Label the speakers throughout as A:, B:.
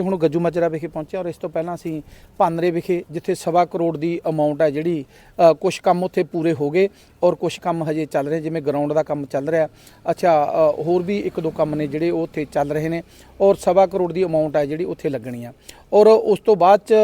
A: ਹੁਣ ਗੱਜੂ ਮਾਜਰਾ ਵਿਖੇ ਪਹੁੰਚਿਆ ਔਰ ਇਸ ਤੋਂ ਪਹਿਲਾਂ ਅਸੀਂ ਭਾਨਰੇ ਵਿਖੇ ਜਿੱਥੇ ਸਵਾ ਕਰੋੜ ਦੀ ਅਮਾਉਂਟ ਹੈ ਜਿਹੜੀ ਕੁਝ ਕੰਮ ਉੱਥੇ ਪੂਰੇ ਹੋ ਗਏ ਔਰ ਕੁਝ ਕੰਮ ਹਜੇ ਚੱਲ ਰਹੇ ਜਿਵੇਂ ਗਰਾਊਂਡ ਦਾ ਕੰਮ ਚੱਲ ਰਿਹਾ। ਅੱਛਾ ਹੋਰ ਵੀ ਇੱਕ ਦੋ ਕੰਮ ਨੇ ਜਿਹੜੇ ਉਹ ਉੱਥੇ ਚੱਲ ਰਹੇ ਨੇ ਔਰ ਸਵਾ ਕਰੋੜ ਦੀ ਅਮਾਉਂਟ ਹੈ ਜਿਹੜੀ ਉੱਥੇ ਲੱਗਣੀ ਆ। ਔਰ ਉਸ ਤੋਂ ਬਾਅਦ ਚ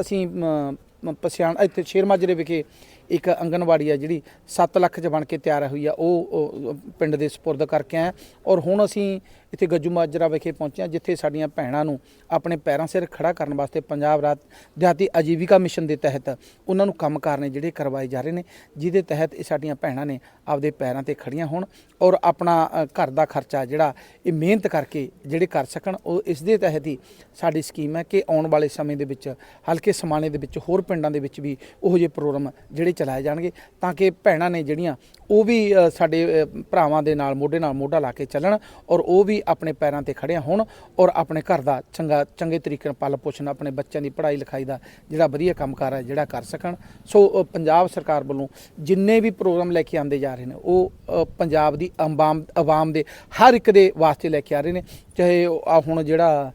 A: ਅਸੀਂ ਮ, ਪਸਿਆਣ ਇੱਥੇ ਸ਼ੇਰ ਮਾਜਰੇ ਵਿਖੇ ਇੱਕ ਅੰਗਨਵਾੜੀ ਆ ਜਿਹੜੀ 7 ਲੱਖ ਚ ਬਣ ਕੇ ਤਿਆਰ ਹੋਈ ਆ ਉਹ ਪਿੰਡ ਦੇ ਸਪੁਰਦ ਕਰਕੇ ਆਏ ਔਰ ਹੁਣ ਅਸੀਂ ਇੱਥੇ ਗੱਜੂ ਮਾਜਰਾ ਵਿਖੇ ਪਹੁੰਚਿਆ, ਜਿੱਥੇ ਸਾਡੀਆਂ ਭੈਣਾਂ ਨੂੰ ਆਪਣੇ ਪੈਰਾਂ ਸਿਰ ਖੜਾ ਕਰਨ ਵਾਸਤੇ ਪੰਜਾਬ ਰਾਜ ਦਿਹਾਤੀ ਆਜੀਵਿਕਾ ਮਿਸ਼ਨ ਦੇ ਤਹਿਤ ਉਹਨਾਂ ਨੂੰ ਕੰਮ ਕਰਨੇ ਜਿਹੜੇ ਕਰਵਾਏ ਜਾ ਰਹੇ ਨੇ, ਜਿਹਦੇ ਤਹਿਤ ਇਹ ਸਾਡੀਆਂ ਭੈਣਾਂ ਨੇ ਆਪਦੇ ਪੈਰਾਂ ਤੇ ਖੜੀਆਂ ਹੋਣ ਔਰ ਆਪਣਾ ਘਰ ਦਾ ਖਰਚਾ ਜਿਹੜਾ ਇਹ ਮਿਹਨਤ ਕਰਕੇ ਜਿਹੜੇ ਕਰ ਸਕਣ, ਉਹ ਇਸ ਦੇ ਤਹਿਤ ਹੀ ਸਾਡੀ ਸਕੀਮ ਹੈ ਕਿ ਆਉਣ ਵਾਲੇ ਸਮੇਂ ਦੇ ਵਿੱਚ ਹਲਕੇ ਸਮਾਣੇ ਦੇ ਵਿੱਚ ਹੋਰ ਪਿੰਡਾਂ ਦੇ ਵਿੱਚ ਵੀ ਉਹੋ ਜਿਹੇ ਪ੍ਰੋਗਰਾਮ ਜਿਹੜੇ ਚਲਾਏ ਜਾਣਗੇ ਤਾਂ ਕਿ ਭੈਣਾਂ ਨੇ ਜਿਹੜੀਆਂ ਉਹ ਵੀ ਸਾਡੇ ਭਰਾਵਾਂ ਦੇ ਨਾਲ, ਮੋਢੇ ਨਾਲ ਮੋਢਾ ਲਾ ਕੇ ਚੱਲਣ ਔਰ ਉਹ ਵੀ ਆਪਣੇ ਪੈਰਾਂ ਤੇ ਖੜਿਆ ਹੋਣ ਔਰ ਆਪਣੇ ਘਰ ਦਾ ਚੰਗਾ, ਚੰਗੇ ਤਰੀਕੇ ਨਾਲ ਪਾਲ ਪੋਸ਼ਣ, ਆਪਣੇ ਬੱਚਿਆਂ ਦੀ ਪੜ੍ਹਾਈ ਲਿਖਾਈ ਦਾ ਜਿਹੜਾ ਵਧੀਆ ਕੰਮਕਾਰ ਹੈ, ਜਿਹੜਾ ਕਰ ਸਕਣ। ਸੋ ਪੰਜਾਬ ਸਰਕਾਰ ਵੱਲੋਂ ਜਿੰਨੇ ਵੀ ਪ੍ਰੋਗਰਾਮ ਲੈ ਕੇ ਆਂਦੇ ਜਾ ਰਹੇ ਨੇ, ਉਹ ਪੰਜਾਬ ਦੀ ਆਵਾਮ ਆਵਾਮ ਦੇ ਹਰ ਇੱਕ ਦੇ ਵਾਸਤੇ ਲੈ ਕੇ ਆ ਰਹੇ ਨੇ। ਚਾਹੇ ਉਹ ਹੁਣ ਜਿਹੜਾ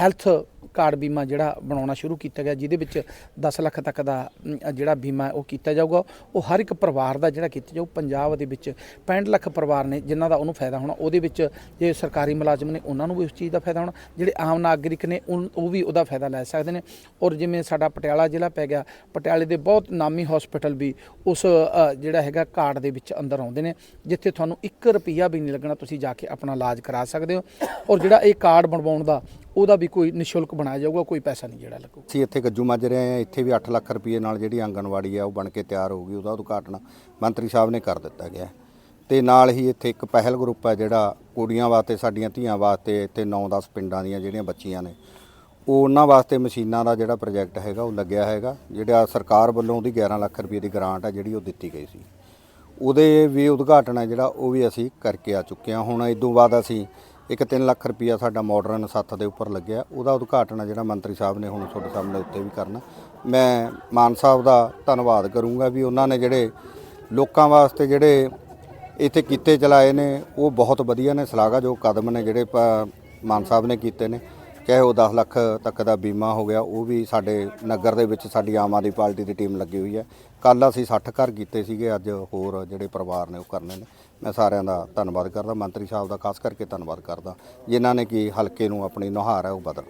A: ਹੈਲਥ ਕਾਰਡ ਬੀਮਾ ਜਿਹੜਾ ਬਣਾਉਣਾ ਸ਼ੁਰੂ ਕੀਤਾ ਗਿਆ, ਜਿਹਦੇ ਵਿੱਚ 10 ਲੱਖ ਤੱਕ ਦਾ ਜਿਹੜਾ ਬੀਮਾ ਉਹ ਕੀਤਾ ਜਾਊਗਾ। ਉਹ ਹਰ ਇੱਕ ਪਰਿਵਾਰ ਦਾ ਜਿਹੜਾ ਕੀਤਾ ਜਾਊ, ਪੰਜਾਬ ਦੇ ਵਿੱਚ 65 ਲੱਖ ਪਰਿਵਾਰ ਨੇ ਜਿਨ੍ਹਾਂ ਦਾ ਉਹਨੂੰ ਫਾਇਦਾ ਹੋਣਾ, ਉਹਦੇ ਵਿੱਚ ਜੇ ਸਰਕਾਰੀ ਮੁਲਾਜ਼ਮ ਨੇ ਉਹਨਾਂ ਨੂੰ ਵੀ ਉਸ ਚੀਜ਼ ਦਾ ਫਾਇਦਾ ਹੋਣਾ, ਜਿਹੜੇ ਆਮ ਨਾਗਰਿਕ ਨੇ ਉਨ- ਉਹ ਵੀ ਉਹਦਾ ਫਾਇਦਾ ਲੈ ਸਕਦੇ ਨੇ। ਔਰ ਜਿਵੇਂ ਸਾਡਾ ਪਟਿਆਲਾ ਜ਼ਿਲ੍ਹਾ ਪੈ ਗਿਆ, ਪਟਿਆਲੇ ਦੇ ਬਹੁਤ ਨਾਮੀ ਹਸਪੀਟਲ ਵੀ ਉਸ ਜਿਹੜਾ ਹੈਗਾ ਕਾਰਡ ਦੇ ਵਿੱਚ ਅੰਦਰ ਆਉਂਦੇ ਨੇ, ਜਿੱਥੇ ਤੁਹਾਨੂੰ 1 ਰੁਪਿਆ ਵੀ ਨਹੀਂ ਲੱਗਣਾ, ਤੁਸੀਂ ਜਾ ਕੇ ਆਪਣਾ ਇਲਾਜ ਕਰਾ ਸਕਦੇ ਹੋ। ਔਰ ਜਿਹੜਾ ਇਹ ਕਾਰਡ ਬਣਵਾਉਣ ਦਾ ਉਹਦਾ ਵੀ ਕੋਈ ਨਿਸ਼ੁਲਕ ਬਣਾਇਆ ਜਾਊਗਾ, ਕੋਈ ਪੈਸਾ ਨਹੀਂ ਜਿਹੜਾ ਲੱਗੂ
B: ਅਸੀਂ ਇੱਥੇ ਗੱਜੂ ਮੱਜ ਰਹੇ ਹਾਂ, ਇੱਥੇ ਵੀ 8 ਲੱਖ ਰੁਪਏ ਨਾਲ ਜਿਹੜੀ ਆਂਗਣਵਾੜੀ ਆ, ਉਹ ਬਣ ਕੇ ਤਿਆਰ ਹੋ ਗਈ, ਉਹਦਾ ਉਦਘਾਟਨ ਮੰਤਰੀ ਸਾਹਿਬ ਨੇ ਕਰ ਦਿੱਤਾ ਗਿਆ। ਹੈ। ਤੇ ਨਾਲ ਹੀ ਇੱਥੇ ਇੱਕ ਪਹਿਲ ਗਰੁੱਪ ਹੈ ਜਿਹੜਾ ਕੁੜੀਆਂ ਵਾਸਤੇ, ਸਾਡੀਆਂ ਧੀਆਂ ਵਾਸਤੇ ਇੱਥੇ 9-10 ਪਿੰਡਾਂ ਦੀਆਂ ਜਿਹੜੀਆਂ ਬੱਚੀਆਂ ਨੇ, ਉਹ ਉਹਨਾਂ ਵਾਸਤੇ ਮਸ਼ੀਨਾਂ ਦਾ ਜਿਹੜਾ ਪ੍ਰੋਜੈਕਟ ਹੈਗਾ, ਉਹ ਲੱਗਿਆ ਹੈਗਾ, ਜਿਹੜਾ ਸਰਕਾਰ ਵੱਲੋਂ ਉਹਦੀ 11 ਲੱਖ ਰੁਪਏ ਦੀ ਗ੍ਰਾਂਟ ਹੈ ਜਿਹੜੀ ਉਹ ਦਿੱਤੀ ਗਈ ਸੀ। ਉਹਦੇ ਵੀ ਉਦਘਾਟਨ ਹੈ ਜਿਹੜਾ, ਉਹ ਵੀ ਅਸੀਂ ਕਰਕੇ ਆ ਚੁੱਕੇ ਹਾਂ। ਹੁਣ ਇਦੋਂ ਬਾਅਦ ਅਸੀਂ ਇੱਕ 3 ਲੱਖ ਰੁਪਈਆ ਸਾਡਾ ਮਾਡਰਨ ਸੱਥ ਦੇ ਉੱਪਰ ਲੱਗਿਆ। ਉਹਦਾ ਉਦਘਾਟਨ ਜਿਹੜਾ ਮੰਤਰੀ ਸਾਹਿਬ ਨੇ ਹੁਣ ਤੁਹਾਡੇ ਸਾਹਮਣੇ ਉੱਤੇ ਵੀ ਕਰਨਾ। ਮੈਂ ਮਾਨ ਸਾਹਿਬ ਦਾ ਧੰਨਵਾਦ ਕਰੂੰਗਾ ਵੀ ਉਹਨਾਂ ਨੇ ਜਿਹੜੇ ਲੋਕਾਂ ਵਾਸਤੇ ਜਿਹੜੇ ਇੱਥੇ ਕੀਤੇ ਚਲਾਏ ਨੇ, ਉਹ ਬਹੁਤ ਵਧੀਆ ਨੇ ਸ਼ਲਾਘਾਯੋਗ ਕਦਮ ਨੇ ਜਿਹੜੇ ਪ- ਮਾਨ ਸਾਹਿਬ ਨੇ ਕੀਤੇ ਨੇ। ਚਾਹੇ ਉਹ 10 ਲੱਖ ਤੱਕ ਦਾ ਬੀਮਾ ਹੋ ਗਿਆ, ਉਹ ਵੀ ਸਾਡੇ ਨਗਰ ਦੇ ਵਿੱਚ ਸਾਡੀ ਆਮ ਆਦਮੀ ਪਾਰਟੀ ਦੀ ਟੀਮ ਲੱਗੀ ਹੋਈ ਹੈ। ਕੱਲ ਅਸੀਂ 60 ਘਰ ਕੀਤੇ ਸੀਗੇ, ਅੱਜ ਹੋਰ ਜਿਹੜੇ ਪਰਿਵਾਰ ਨੇ ਉਹ ਕਰਨੇ ਨੇ। ਮੈਂ ਸਾਰਿਆਂ ਦਾ ਧੰਨਵਾਦ ਕਰਦਾ, ਮੰਤਰੀ ਸਾਹਿਬ ਦਾ, ਖਾਸ ਕਰਕੇ ਧੰਨਵਾਦ ਕਰਦਾ, ਜਿਨ੍ਹਾਂ ਨੇ ਕਿ ਹਲਕੇ ਨੂੰ ਆਪਣੀ ਨੁਹਾਰ ਹੈ ਉਹ ਬਦਲ